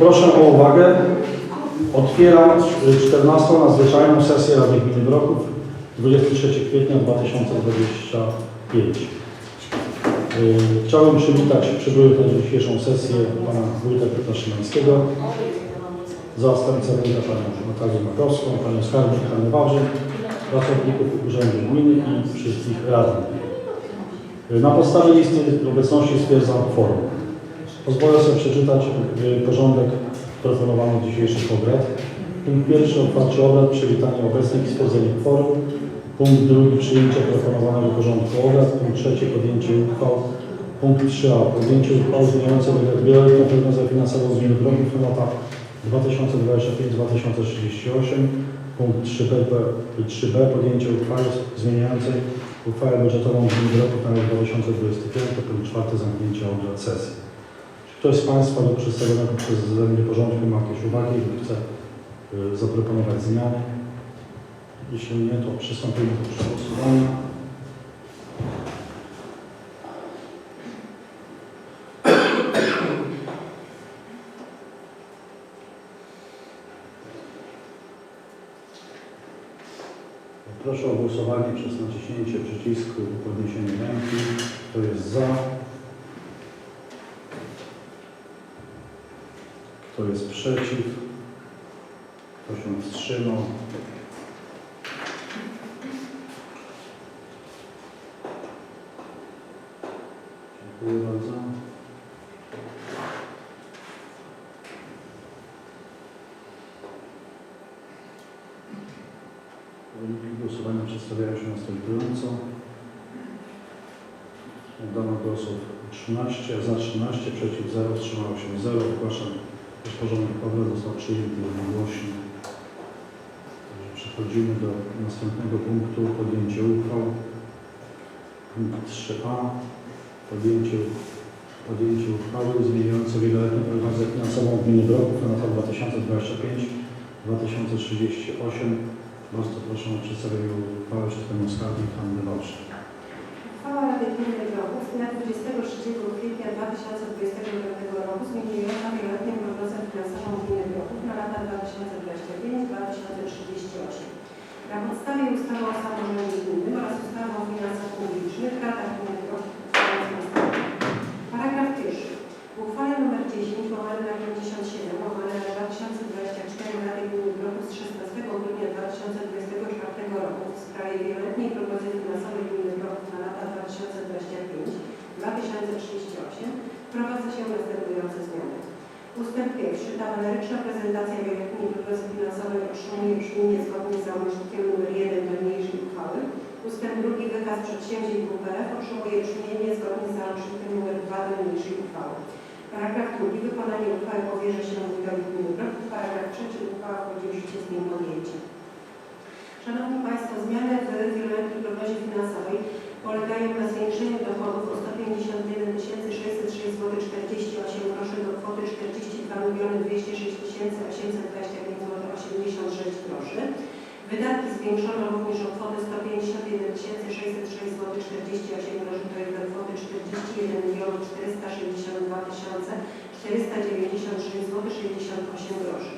Proszę o uwagę. Otwieram y, 14. nadzwyczajną sesję Rady Gminy Wroków 23 kwietnia 2025. Y, Chciałbym przywitać przybyłych na dzisiejszą sesję pana wójta Piotra Szymańskiego, zastępcę wójta panią Natalię Makowską, panią skarbnik Hannę Wawrzyn, pracowników Urzędu Gminy i wszystkich radnych. Y, Na podstawie listy obecności stwierdzam forum. Pozwolę sobie przeczytać porządek proponowany dzisiejszych obrad. Punkt pierwszy otwarcie obrad, przywitanie obecnych i stwierdzenie kworum. Punkt drugi przyjęcie proponowanego porządku obrad. Punkt trzeci podjęcie uchwał. Punkt 3a podjęcie uchwał zmieniające wieloletnią finansową gminy Wrogów na lata 2025-2038. Punkt 3b, 3b podjęcie uchwały zmieniającej uchwałę budżetową gminy Wrogów na rok 2025. Punkt czwarty zamknięcie obrad sesji. Ktoś z Państwa do przedstawionego przeze mnie porządku ma jakieś uwagi lub chce y, zaproponować zmiany? Jeśli nie, to przystąpimy do przegłosowania. Proszę o głosowanie przez naciśnięcie przycisku i podniesienie ręki. Kto jest za? Kto jest przeciw? Kto się wstrzymał? Dziękuję bardzo. Wyniki głosowania przedstawiają się następująco. Oddano głosów 13, za 13, przeciw 0, wstrzymało się 0. Ogłaszam, porządek obrad został przyjęty jednogłośnie. Przechodzimy do następnego punktu, podjęcie uchwał. Punkt 3a, podjęcie, podjęcie uchwały zmieniającej wieloletnią prognozę finansową gminy Wroków na lata 2025-2038. Bardzo proszę o przedstawienie uchwały przez panią skarbnik Hannę Wałczak. Gminy Wrocław z dnia 23 kwietnia 2025 roku zmieniająca wieloletnią prognozę finansową Gminy Wrocław na lata 2025-2038. Na podstawie ustawy o samorządzie gminnym oraz ustawy o finansach publicznych Rada Gminy Wrocław Paragraf pierwszy. W uchwale nr 10 łamane na 57 łamane na 2024 Rady Gminy Wrocław z 16 grudnia 2024 roku w sprawie wieloletniej prognozy finansowej Gminy Wrocław na lata 2025-2038 wprowadza się następujące zmiany. Ustęp pierwszy. Tabelaryczna prezentacja prognozy finansowej otrzymuje brzmienie zgodnie z załącznikiem nr 1 do niniejszej uchwały. Ustęp drugi. Wykaz przedsięwzięć WPF otrzymuje brzmienie zgodnie z załącznikiem nr 2 do niniejszej uchwały. Paragraf drugi. Wykonanie uchwały powierza się wójtowi gminy Wrocław. Paragraf trzeci. Uchwała wchodzi w życie z dniem podjęcia. Szanowni Państwo, zmiany w wieloletniej prognozie finansowej polegają na zwiększeniu dochodów o 151 606 zł 48 groszy do kwoty 42 206 825 zł 86 groszy. Wydatki zwiększono również o kwotę 151 606 zł 48 groszy, to jest do kwoty 41 462 496 zł 68 groszy.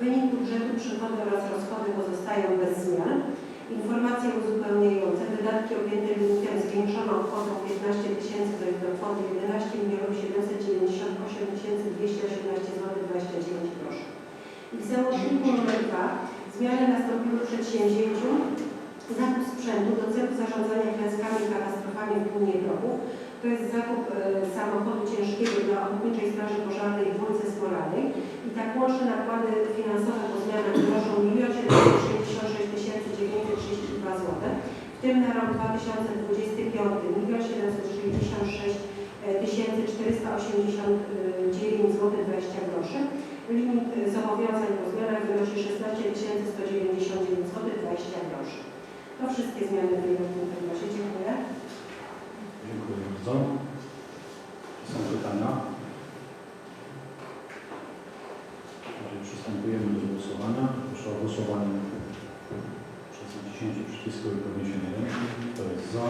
Wynik budżetu, przychody oraz rozchody pozostają bez zmian. Informacje uzupełniające. Wydatki objęte limitem zwiększono o kwotę 15 tysięcy, do kwoty 11 798 218 zł 29 groszy. I w załączniku nr 2 zmiany nastąpiły w przedsięwzięciu zakup sprzętu do celu zarządzania klęskami i katastrofami w gminie Wrogów. To jest zakup e, samochodu ciężkiego dla Ochotniczej Straży Pożarnej w Wólce Smolanej. I tak łączne nakłady finansowe po zmianach wynoszą 1 766 932 zł. W tym na rok 2025 1 766 489 zł 20 groszy. Limit e, zobowiązań po zmianach wynosi 16 199 zł 20 groszy. To wszystkie zmiany w prognozie. Dziękuję. Dziękuję bardzo. Są pytania? Jeżeli przystępujemy do głosowania, proszę o głosowanie przez naciśnięcie przycisku i podniesienie ręki. Kto jest za?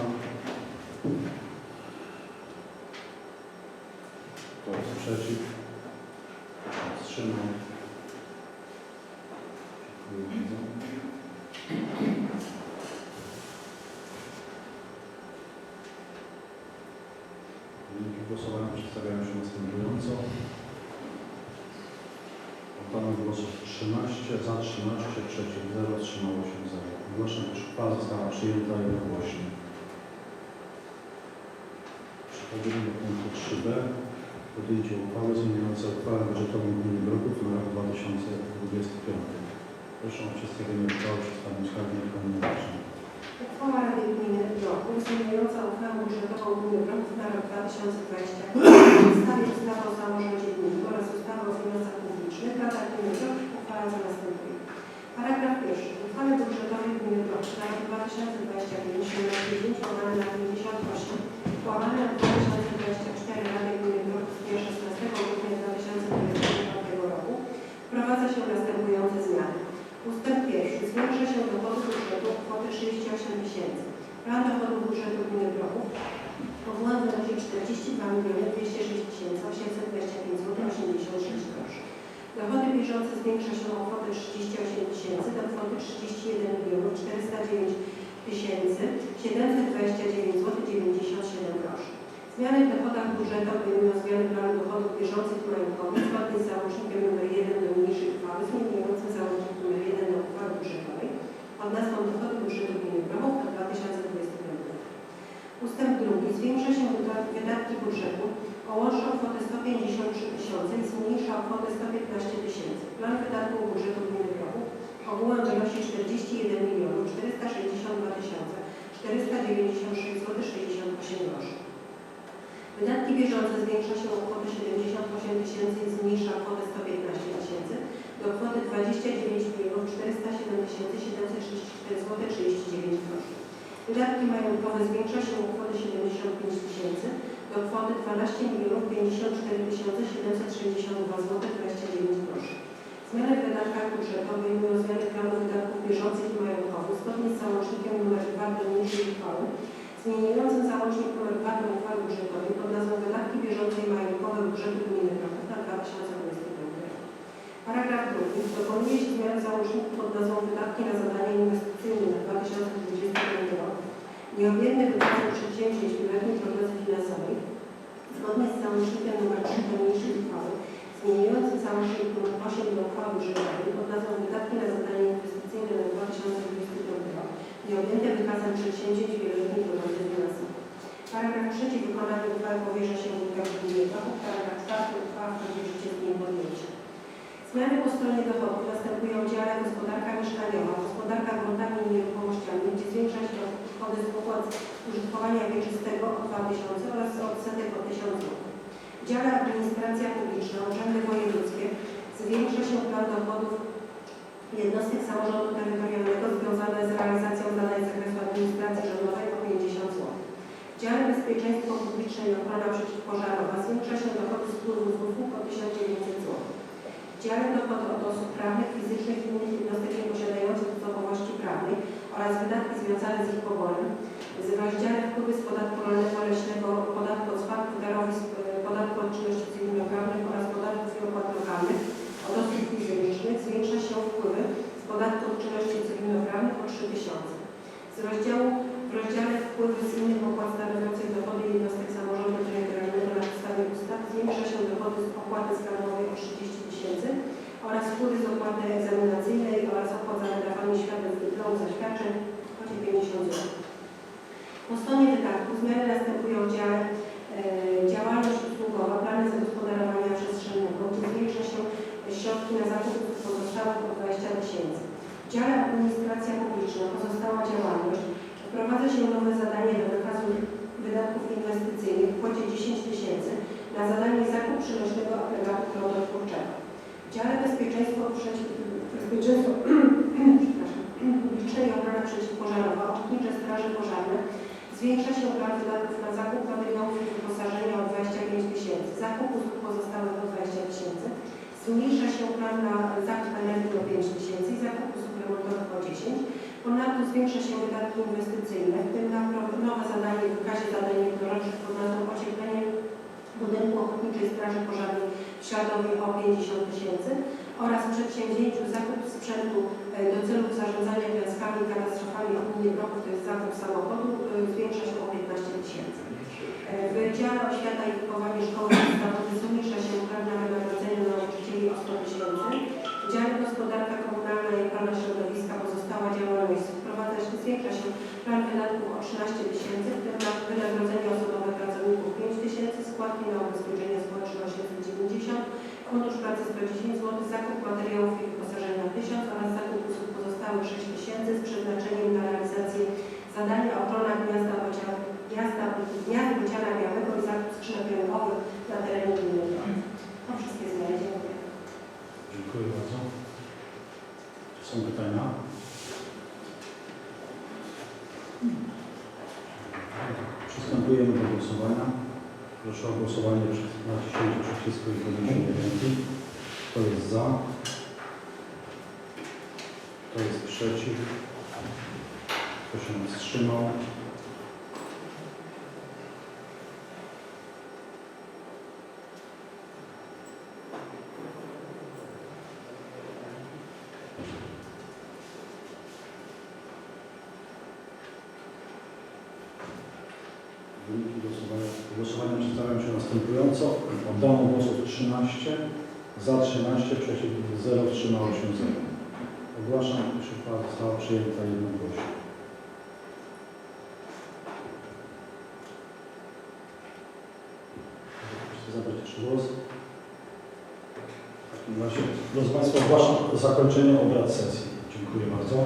Kto jest przeciw? Kto wstrzymał? Dziękuję bardzo. Wyniki głosowania przedstawiają się następująco. Oddanych głosów 13, za 13, przeciw 0, wstrzymało się 0. Ogłaszam, że uchwała została przyjęta jednogłośnie. Przechodzimy do punktu 3b. Podjęcie uchwały zmieniającej uchwałę budżetową Gminy Broków na rok 2025. Proszę o przedstawienie uchwały przez Panią Skarbnik Marszałek. Uchwała Rady Gminy Broków zmieniająca uchwałę budżetową Gminy Broków na rok 2020 w ustawie ustawy o samorządzie gminy oraz ustawy o finansach publicznych Rada Gminy Broków uchwala co następuje. Paragraf pierwszy. Uchwale budżetowej Gminy Broków na rok 2025 nr 9 łamane na 58 łamane na 2024 Rady Gminy Broków z dnia 16 grudnia 2024 roku wprowadza się następujące zmiany. Ustęp pierwszy. Zwiększa się dochody budżetu o kwotę 38 tysięcy. Plan dochodów budżetu gminy Broków ogółem wynosi 42 miliony 206 tysięcy 825 zł 86 groszy. Dochody bieżące zwiększa się o kwotę 38 tysięcy do kwoty 31 milionów 409 tysięcy 729 zł 97 groszy. Zmiany w dochodach budżetu obejmują zmiany planu dochodów bieżących i majątkowych zgodnie z załącznikiem nr 1 do niniejszej uchwały zmieniającym załącznik nr 1 do uchwały budżetowej pod nazwą Dochody gminy Broków na 2025 rok. Ustęp drugi. Zwiększa się wyda- wydatki budżetu o łączną kwotę 153 tysiące i zmniejsza kwotę 115 tysięcy. Plan wydatków budżetu gminy Broków ogółem wynosi 41 milionów 462 tysiące 496 zł 68 groszy. Wydatki bieżące zwiększa się o kwotę 78 tysięcy i zmniejsza kwotę 115 tysięcy do kwoty 29 milionów 407 tysięcy 734 zł 39 groszy. Wydatki majątkowe zwiększa się o kwotę 75 tysięcy do kwoty 12 milionów 54 tysiące 762 zł 29 groszy. Zmiany w wydatkach budżetu obejmują zmiany planu wydatków bieżących i majątkowych zgodnie z załącznikiem nr 2 do niniejszej uchwały zmieniającym załącznik nr 2 do uchwały budżetowej pod nazwą Wydatki bieżące i majątkowe budżetu gminy Broków na 2025 rok. Paragraf drugi. Dokonuje się zmian w załączniku pod nazwą Wydatki na zadania inwestycyjne na 2025 rok. Nieobjętne wydatki przedsięwzięć wieloletniej prognozy finansowej zgodnie z załącznikiem nr 3 do niniejszej uchwały zmieniającym załącznik nr 8 do uchwały budżetowej pod nazwą Wydatki na zadania inwestycyjne na 2025 rok nieobjęte wykazem przedsięwzięć wieloletniej prognozy finansowej. Paragraf trzeci. Wykonanie uchwały powierza się wójtowi gminy. Paragraf czwarty. Uchwała wchodzi w życie z dniem podjęcia. Zmiany po stronie dochodów następują w dziale gospodarka mieszkaniowa, gospodarka gruntami i nieruchomościami, gdzie zwiększa się dochody z opłat użytkowania wieczystego o 2000 oraz odsetek o 1000 zł. W dziale administracja publiczna, urzędy wojewódzkie zwiększa się plan dochodów jednostek samorządu terytorialnego związane z realizacją zadań z zakresu administracji rządowej o 50 zł. W dziale bezpieczeństwo publiczne i ochrona przeciwpożarowa zwiększa się dochody z wpływów o 1900 zł. W dziale dochody od osób prawnych, fizycznych i innych jednostek nieposiadających osobowości prawnej oraz wydatki związane z ich poborem w rozdziale wpływy z podatku rolnego, leśnego, podatku od spadku darowizn, e, podatku od czynności cywilnoprawnych oraz podatków i opłat lokalnych od osób fizycznych zwiększa się wpływy z podatku od czynności cywilnoprawnych o 3000. Z rozdziału w rozdziale wpływy z innych opłat stanowiących dochody jednostek samorządu terytorialnego na podstawie ustaw zwiększa się dochody z opłaty skarbowej o 30 tysięcy oraz wpływy z opłaty egzaminacyjnej oraz opłat za wydawanie świadectw dyplomu zaświadczeń kwocie 50 zł. Po stronie wydatków zmiany następują w dziale e, działalność usługowa, plany zagospodarowania przestrzennego, gdzie zwiększa się środki na zakup usług pozostałych o 20 tysięcy. W dziale administracja publiczna, pozostała działalność, wprowadza się nowe zadanie do wykazu wydatków inwestycyjnych w kwocie 10 tysięcy na zadanie zakup przynośnego agregatu prądotwórczego. W dziale bezpieczeństwo, przeciw, bezpieczeństwo publiczne i ochrona przeciwpożarowa, ochotnicze straże pożarne. Zwiększa się plan wydatków na zakup pawilonów i wyposażenia o 25 tysięcy, zakup usług pozostałych o 20 tysięcy, zmniejsza się plan na zakup energii o 5 tysięcy i zakup usług remontowych o 10. Ponadto zwiększa się wydatki inwestycyjne, w tym na nowe zadanie w wykazie zadań jednorocznych pod nazwą ocieplenie budynku Ochotniczej Straży Pożarnej w Śladowie o 50 tysięcy oraz przedsięwzięciu zakup sprzętu e, do celów zarządzania klęskami i katastrofami w gminie Broków, to jest zakup samochodu, zwiększa się o 15 tysięcy. E, W dziale oświata i wychowanie szkoły podstawowej zmniejsza się uprawnione wynagrodzenie nauczycieli o 100 tysięcy. W dziale gospodarka komunalna i ochrona środowiska pozostała działalność wprowadza się, zwiększa się plan wydatków o 13 tysięcy, w tym na wynagrodzenie osobowe pracowników 5 tysięcy, składki na ubezpieczenie społeczne 890, Fundusz Pracy 110 zł, zakup materiałów i wyposażenia 1000 oraz zakup usług pozostałych 6 tysięcy z przeznaczeniem na realizację zadania ochrona gniazda gniazda, gniazd Bociana Białego i zakup skrzynek na terenie gminy. To wszystkie zmiany. Dziękuję bardzo. Czy są pytania? Przystępujemy do głosowania. Proszę o głosowanie przy- naciśnięcie przycisku i podniesienie ręki. Kto jest za? Kto jest przeciw? Kto się wstrzymał? Wyniki głosowania, przedstawiają się następująco. Oddano głosów 13, za 13, przeciw 0, wstrzymało się 0. Ogłaszam, iż uchwała została przyjęta jednogłośnie. Zabrać jeszcze głos? W takim razie, drodzy Państwo, ogłaszam zakończenie obrad sesji. Dziękuję bardzo.